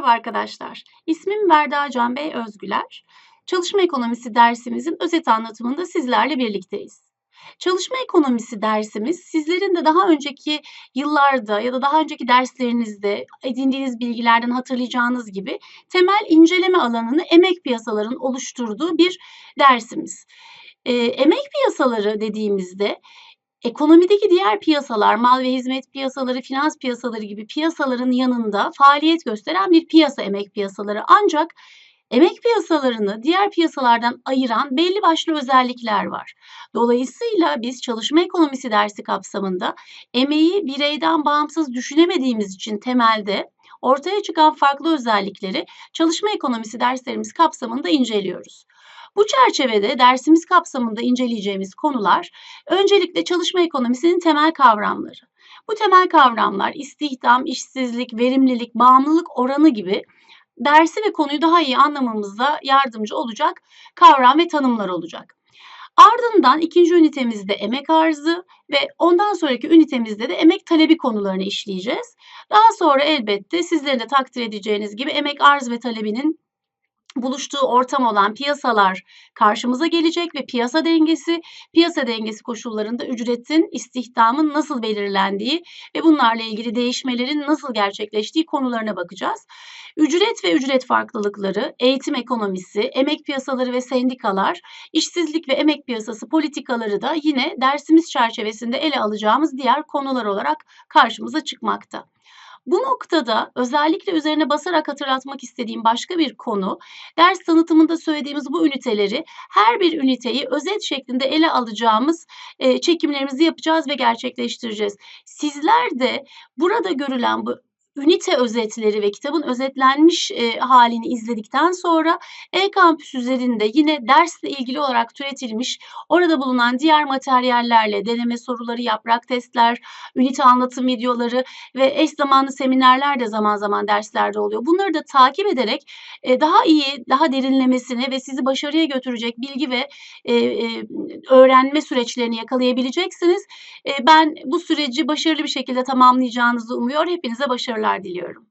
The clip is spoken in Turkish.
Merhaba arkadaşlar. İsmim Verda Can Bey Özgüler. Çalışma ekonomisi dersimizin özet anlatımında sizlerle birlikteyiz. Çalışma ekonomisi dersimiz sizlerin de daha önceki yıllarda ya da daha önceki derslerinizde edindiğiniz bilgilerden hatırlayacağınız gibi temel inceleme alanını emek piyasaların oluşturduğu bir dersimiz. Eee, emek piyasaları dediğimizde Ekonomideki diğer piyasalar, mal ve hizmet piyasaları, finans piyasaları gibi piyasaların yanında faaliyet gösteren bir piyasa emek piyasaları. Ancak emek piyasalarını diğer piyasalardan ayıran belli başlı özellikler var. Dolayısıyla biz çalışma ekonomisi dersi kapsamında emeği bireyden bağımsız düşünemediğimiz için temelde ortaya çıkan farklı özellikleri çalışma ekonomisi derslerimiz kapsamında inceliyoruz. Bu çerçevede dersimiz kapsamında inceleyeceğimiz konular öncelikle çalışma ekonomisinin temel kavramları. Bu temel kavramlar istihdam, işsizlik, verimlilik, bağımlılık oranı gibi dersi ve konuyu daha iyi anlamamıza yardımcı olacak kavram ve tanımlar olacak. Ardından ikinci ünitemizde emek arzı ve ondan sonraki ünitemizde de emek talebi konularını işleyeceğiz. Daha sonra elbette sizlerin de takdir edeceğiniz gibi emek arz ve talebinin buluştuğu ortam olan piyasalar karşımıza gelecek ve piyasa dengesi, piyasa dengesi koşullarında ücretin, istihdamın nasıl belirlendiği ve bunlarla ilgili değişmelerin nasıl gerçekleştiği konularına bakacağız. Ücret ve ücret farklılıkları, eğitim ekonomisi, emek piyasaları ve sendikalar, işsizlik ve emek piyasası politikaları da yine dersimiz çerçevesinde ele alacağımız diğer konular olarak karşımıza çıkmakta. Bu noktada özellikle üzerine basarak hatırlatmak istediğim başka bir konu, ders tanıtımında söylediğimiz bu üniteleri her bir üniteyi özet şeklinde ele alacağımız e, çekimlerimizi yapacağız ve gerçekleştireceğiz. Sizler de burada görülen bu ünite özetleri ve kitabın özetlenmiş e, halini izledikten sonra e-kampüs üzerinde yine dersle ilgili olarak türetilmiş orada bulunan diğer materyallerle deneme soruları, yaprak testler, ünite anlatım videoları ve eş zamanlı seminerler de zaman zaman derslerde oluyor. Bunları da takip ederek e, daha iyi, daha derinlemesine ve sizi başarıya götürecek bilgi ve e, e, öğrenme süreçlerini yakalayabileceksiniz. E, ben bu süreci başarılı bir şekilde tamamlayacağınızı umuyor. Hepinize başarılar diliyorum.